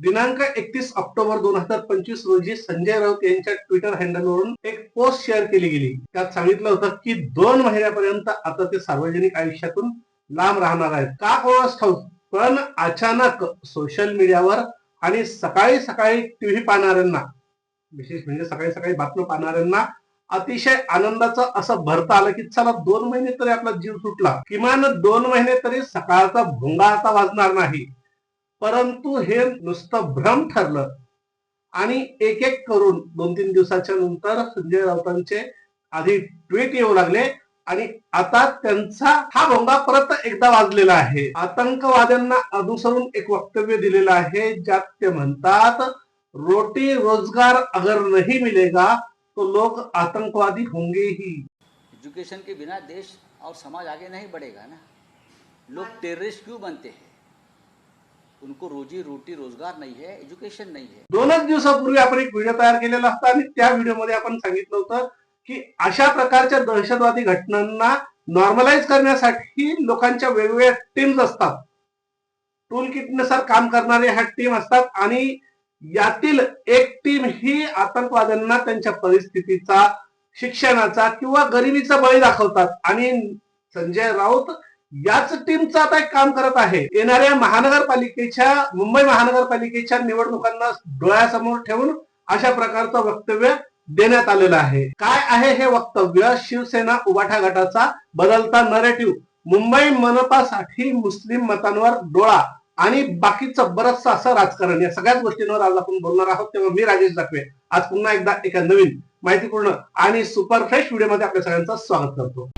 दिनांक एकतीस ऑक्टोबर दोन हजार पंचवीस रोजी संजय राऊत यांच्या ट्विटर हँडलवरून एक पोस्ट शेअर केली गेली. त्यात सांगितलं होतं की दोन महिन्यापर्यंत आता ते सार्वजनिक आयुष्यातून लांब राहणार आहेत. का कोणास ठाऊक? पण अचानक सोशल मीडियावर आणि सकाळी सकाळी टीव्ही पाहणाऱ्यांना विशेष म्हणजे सकाळी सकाळी बातम्या पाहणाऱ्यांना अतिशय आनंदाचं असं भरता आलं की चला दोन महिने तरी आपला जीव सुटला. किमान दोन महिने तरी सकाळचा भुंगा आता वाजणार नाही. परंतु हे नुसतं भ्रम ठरलं. आणि एक एक करून दोन तीन दिवसाच्या नंतर संजय राऊतांचे आधी ट्विट येऊ लागले आणि आता त्यांचा हा भोंगा परत एकदा वाजलेला आहे. आतंकवाद्यांना अनुसरून एक वक्तव्य दिलेलं आहे ज्यात ते म्हणतात रोटी रोजगार अगर नहीं मिलेगा तो लोग आतंकवादी होंगे ही. एजुकेशन के बिना देश और समाज आगे नहीं बढ़ेगा ना। लोग टेररिस्ट क्यों बनते हैं? उनको रोजी रोटी रोजगार नाही है एज्युकेशन नाही है. दोनच दिवसापूर्वी आपण एक व्हिडिओ तयार केलेला असता आणि त्या व्हिडिओमध्ये आपण सांगितलं होतं की अशा प्रकारच्या दहशतवादी घटनांना नॉर्मलाइज करण्यासाठी लोकांच्या वेगवेगळ्या टीम्स असतात. टूल किटनुसार काम करणारे ह्या टीम असतात आणि यातील एक टीम ही आतंकवाद्यांना त्यांच्या परिस्थितीचा शिक्षणाचा किंवा गरिबीचा बळी दाखवतात. आणि संजय राऊत याच टीमचं आता एक काम करत आहे. येणाऱ्या महानगरपालिकेच्या मुंबई महानगरपालिकेच्या निवडणुकांना डोळ्यासमोर ठेवून अशा प्रकारचं वक्तव्य देण्यात आलेलं आहे. काय आहे हे वक्तव्य? शिवसेना उबाठा गटाचा बदलता नरेटिव्ह मुंबई मनपासाठी मुस्लिम मतांवर डोळा आणि बाकीचं बरंचसं असं राजकारण. या सगळ्याच गोष्टींवर आज आपण बोलणार आहोत. तेव्हा मी राजेश दाखवे. आज पुन्हा एकदा एका नवीन माहितीपूर्ण आणि सुपर फ्रेश व्हिडिओमध्ये आपल्या सगळ्यांचं स्वागत करतो.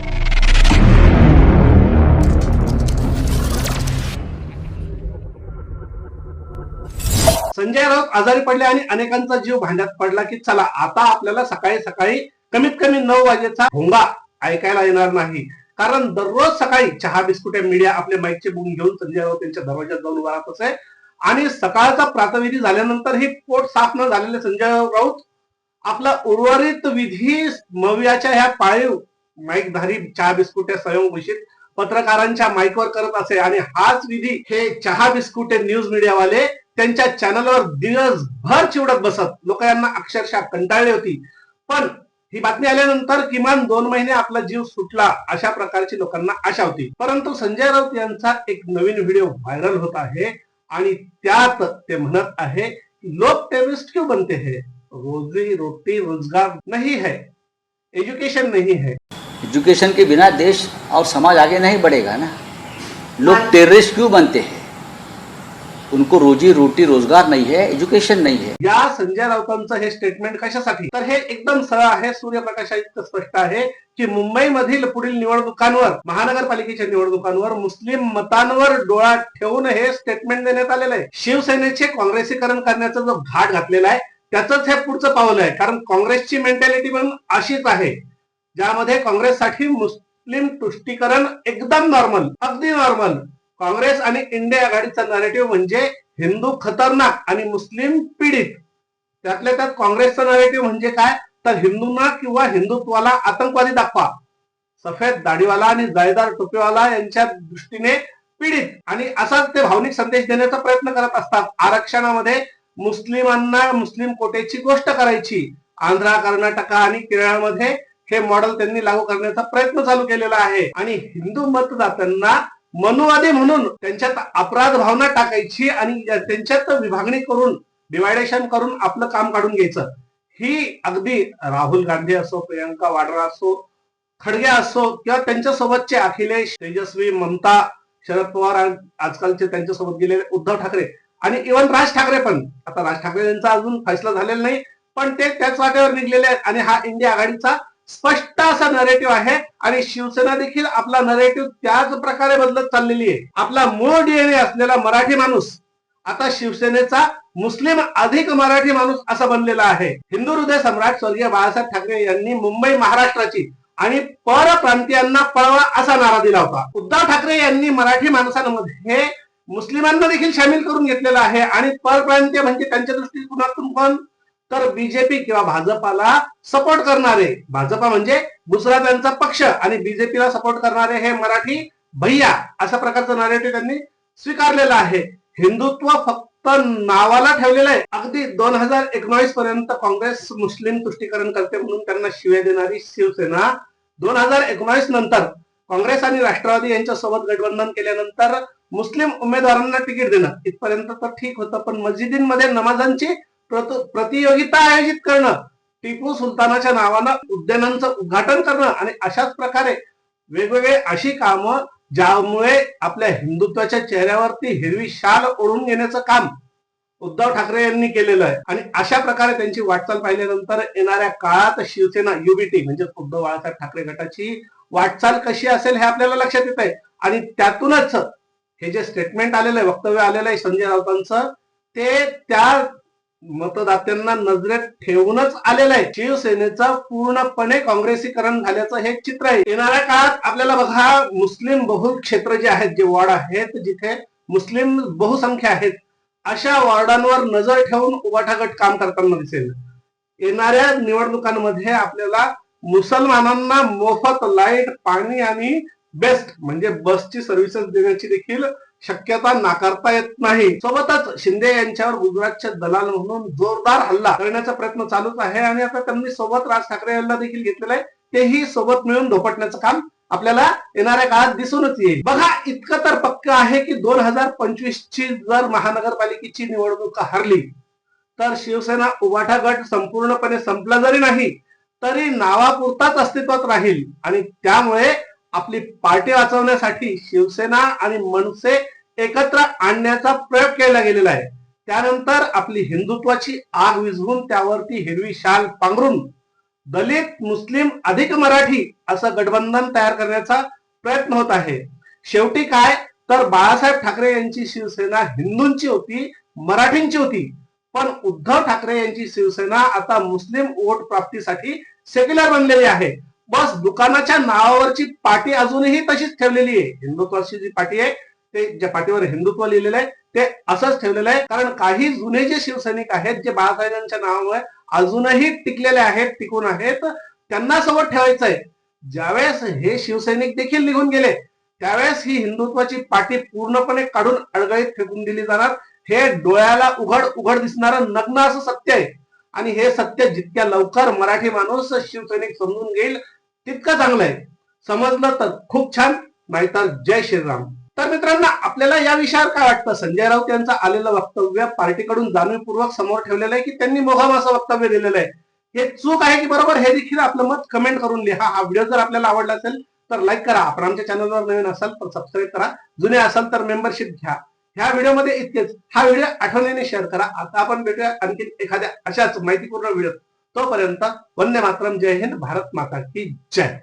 संजय राऊत आजारी पडले आणि अनेकांचा जीव भांड्यात पडला की चला आता आपल्याला सकाळी सकाळी कमीत कमी नऊ वाजेचा भोंगा ऐकायला येणार नाही. कारण दररोज सकाळी चहा बिस्कुटे मीडिया आपले माईकचे बुम घेऊन संजय राऊत यांच्या दरवाजात जाऊन उभा राहत असे. आणि सकाळचा प्रातविधी झाल्यानंतर ही पोट साफ न झालेले संजय राऊत आपला उर्वरित विधी मवियाच्या ह्या पाळीव माईकधारी चहा बिस्कुटे स्वयंघोषित पत्रकारांच्या माईकवर करत असे. आणि हाच विधी हे चहा बिस्कुटे न्यूज मीडियावाले त्यांच्या चॅनलवर दिवसभर चिवडत बसत. लोक यांना अक्षरशः कंटाळली होती. पण ही बातमी आल्यानंतर किमान दोन महिने आपला जीव सुटला अशा प्रकारची लोकांना आशा होती. परंतु संजय राऊत यांचा एक नवीन व्हिडिओ व्हायरल होत आहे आणि त्यात ते म्हणत आहे लोक टेररिस्ट क्यों बनते हैं? रोजी रोटी रोजगार नहीं है. एजुकेशन नहीं है. एजुकेशन के बिना देश और समाज आगे नहीं बढ़ेगा ना? लोग टेररिस्ट क्यों बनते हैं? उनको रोजी रोटी रोजगार नहीं है एजुकेशन नहीं है। या संजय राऊतांचं हे स्टेटमेंट कशासाठी? तर हे एकदम सरळ आहे सूर्यप्रकाश इतकं स्पष्ट आहे की मुंबईमधील पुढील निवडणुकांवर महानगरपालिकेच्या निवडणुकांवर मुस्लिम मतांवर डोळा ठेवून हे स्टेटमेंट देण्यात आलेलं आहे. शिवसेनेचे काँग्रेसीकरण करण्याचा जो घाट घातलेला आहे त्याचंच हे पुढचं पावलं आहे. कारण काँग्रेसची मेंटॅलिटी पण अशीच आहे ज्यामध्ये काँग्रेससाठी मुस्लिम तुष्टीकरण एकदम नॉर्मल अगदी नॉर्मल काँग्रेस आणि इंडिया आघाडीचा नरेटिव्ह म्हणजे हिंदू खतरनाक आणि मुस्लिम पीडित. त्यातल्या त्यात काँग्रेसचा नरेटिव्ह म्हणजे काय? तर हिंदूंना किंवा हिंदुत्वाला आतंकवादी दाखवा. सफेद दाढीवाला आणि जायदार टोपीवाला यांच्या दृष्टीने पीडित. आणि असाच ते भावनिक संदेश देण्याचा प्रयत्न करत असतात. आरक्षणामध्ये मुस्लिमांना मुस्लिम कोटेची गोष्ट करायची. आंध्रा कर्नाटका आणि केरळमध्ये हे मॉडेल त्यांनी लागू करण्याचा प्रयत्न चालू केलेला आहे. आणि हिंदू मतदात्यांना मनुवादी म्हणून त्यांच्यात अपराध भावना टाकायची आणि त्यांच्यात विभागणी करून डिवायडेशन करून आपलं काम काढून घ्यायचं. ही अगदी राहुल गांधी असो प्रियंका वाड्रा असो खडगे असो किंवा त्यांच्यासोबतचे अखिलेश तेजस्वी ममता शरद पवार आजकालचे त्यांच्यासोबत गेलेले उद्धव ठाकरे आणि इव्हन राज ठाकरे पण. आता राज ठाकरे यांचा अजून फैसला झालेला नाही पण ते त्याच वाटेवर निघलेले आहेत आणि हा इंडिया आघाडीचा स्पष्ट असा नरेटिव्ह आहे आणि शिवसेना देखील आपला नरेटिव्ह त्याच प्रकारे बदलत चाललेली आहे. आपला मूळ डीएनए असलेला मराठी माणूस आता शिवसेनेचा मुस्लिम अधिक मराठी माणूस असा बनलेला आहे. हिंदू हृदय सम्राट स्वर्गीय बाळासाहेब ठाकरे यांनी मुंबई महाराष्ट्राची आणि परप्रांतीयांना पळवा असा नारा दिला होता. उद्धव ठाकरे यांनी मराठी माणसांमध्ये मुस्लिमांना देखील सामील करून घेतलेला आहे आणि परप्रांतीय म्हणजे त्यांच्या दृष्टिकोनातून पण तर बीजेपी किंवा भाजपाला सपोर्ट करणारे. भाजपा म्हणजे दुसरा त्यांचा पक्ष आणि बीजेपीला सपोर्ट करणारे हे मराठी भैया अशा प्रकारचं नरेटिव्ह त्यांनी स्वीकारलेलं आहे. हिंदुत्व फक्त नावाला ठेवलेलं आहे. अगदी दोन हजार एकोणीस पर्यंत काँग्रेस मुस्लिम तुष्टीकरण करते म्हणून त्यांना शिव्या देणारी शिवसेना. दोन हजार एकोणीस नंतर काँग्रेस आणि राष्ट्रवादी यांच्या सोबत गठबंधन केल्यानंतर मुस्लिम उमेदवारांना तिकीट देणं. इथपर्यंत तर ठीक होतं पण मस्जिदींमध्ये नमाजांची प्रतियोगिता आयोजित करणं टिपू सुलतानाच्या नावानं उद्यानांचं उद्घाटन करणं आणि अशाच प्रकारे वेगवेगळे अशी कामं ज्यामुळे आपल्या हिंदुत्वाच्या चेहऱ्यावरती हिरवी शाल ओढून घेण्याचं काम उद्धव ठाकरे यांनी केलेलं आहे. आणि अशा प्रकारे त्यांची वाटचाल पाहिल्यानंतर येणाऱ्या काळात शिवसेना युबीटी म्हणजे उद्धव बाळासाहेब ठाकरे गटाची वाटचाल कशी असेल हे आपल्याला लक्षात येत आहे आणि त्यातूनच हे जे स्टेटमेंट आलेलं आहे वक्तव्य आलेलं आहे संजय राऊतांचं ते त्या मतदात्यांना नजरेत ठेवूनच आलेलं आहे. शिवसेनेचं पूर्णपणे काँग्रेसीकरण झाल्याचं हे चित्र आहे. येणाऱ्या काळात आपल्याला बघा मुस्लिम बहुल क्षेत्र जे आहेत जे वॉर्ड आहेत जिथे मुस्लिम बहुसंख्या आहेत अशा वॉर्डांवर नजर ठेवून उबाठा काम करताना दिसेल. येणाऱ्या निवडणुकांमध्ये आपल्याला मुसलमानांना मोफत लाइट पाणी आणि बेस्ट म्हणजे बसची सर्व्हिसेस देण्याची देखील शक्यता नाकारता येत नाही. सोबतच शिंदे यांच्यावर गुजरातचे दलाल म्हणून जोरदार हल्ला करण्याचा प्रयत्न चालूच आहे आणि आता त्यांनी सोबत राज ठाकरे यांना देखील घेतलेलं आहे. तेही सोबत मिळून धोपटण्याचं काम आपल्याला येणाऱ्या काळात दिसूनच येईल. बघा इतकं तर पक्क आहे की दोन हजार पंचवीस ची जर महानगरपालिकेची निवडणूक हरली तर शिवसेना उभाठा गट संपूर्णपणे संपला जरी नाही तरी नावापुरताच अस्तित्वात राहील. आणि त्यामुळे आपली पार्टी वाचवण्यासाठी शिवसेना आणि मनसे एकत्र आणण्याचा प्रयोग केला गेलेला आहे. त्यानंतर आपली हिंदुत्वाची आग विझवून त्यावरती हिरवी शाल पांघरून दलित मुस्लिम अधिक मराठी असं गठबंधन तयार करण्याचा प्रयत्न होत आहे. शेवटी काय? तर बाळासाहेब ठाकरे यांची शिवसेना हिंदूंची होती मराठींची होती. पण उद्धव ठाकरे यांची शिवसेना आता मुस्लिम वोट प्राप्तीसाठी सेक्युलर बनलेली आहे. बस दुकानाच्या नावावरची पाटी अजूनही तशीच ठेवलेली आहे. हिंदुत्वाची जी पाटी आहे ते ज्या पाठीवर हिंदुत्व लिहिलेलं आहे ते असंच ठेवलेलं आहे. कारण काही जुने जे शिवसैनिक आहेत जे बाळासाहेबांच्या नावामुळे अजूनही टिकलेले आहेत टिकून आहेत त्यांना सोबत ठेवायचं आहे. ज्यावेळेस हे शिवसैनिक देखील निघून गेले त्यावेळेस ही हिंदुत्वाची पाठी पूर्णपणे काढून अडगळीत फेकून दिली जाणार. हे डोळ्याला उघड उघड दिसणारं नग्न असं सत्य आहे. आणि हे सत्य जितक्या लवकर मराठी माणूस शिवसैनिक समजून घेईल तितकं चांगलं आहे. समजलं तर खूप छान नाहीतर जय श्रीराम. तर मित्रांनो आपल्याला या विषयावर काय वाटतं? संजय राऊत यांचं आलेलं वक्तव्य पार्टीकडून जाणीवपूर्वक समोर ठेवलेलं आहे की त्यांनी मोघम असं वक्तव्य दिलेलं आहे? हे चूक आहे की बरोबर? हे देखील आपलं मत कमेंट करून लिहा. हा व्हिडिओ जर आपल्याला आवडला असेल तर लाईक करा. आपण आमच्या चॅनलवर नवीन असाल तर सबस्क्राईब करा. जुने असाल तर मेंबरशिप घ्या. ह्या व्हिडिओमध्ये इतकेच. हा व्हिडिओ आठवणीने शेअर करा. आता आपण भेटूया आणखी एखाद्या अशाच माहितीपूर्ण व्हिडिओ तोपर्यंत वंदे मातरम. जय हिंद. भारत माता की जय.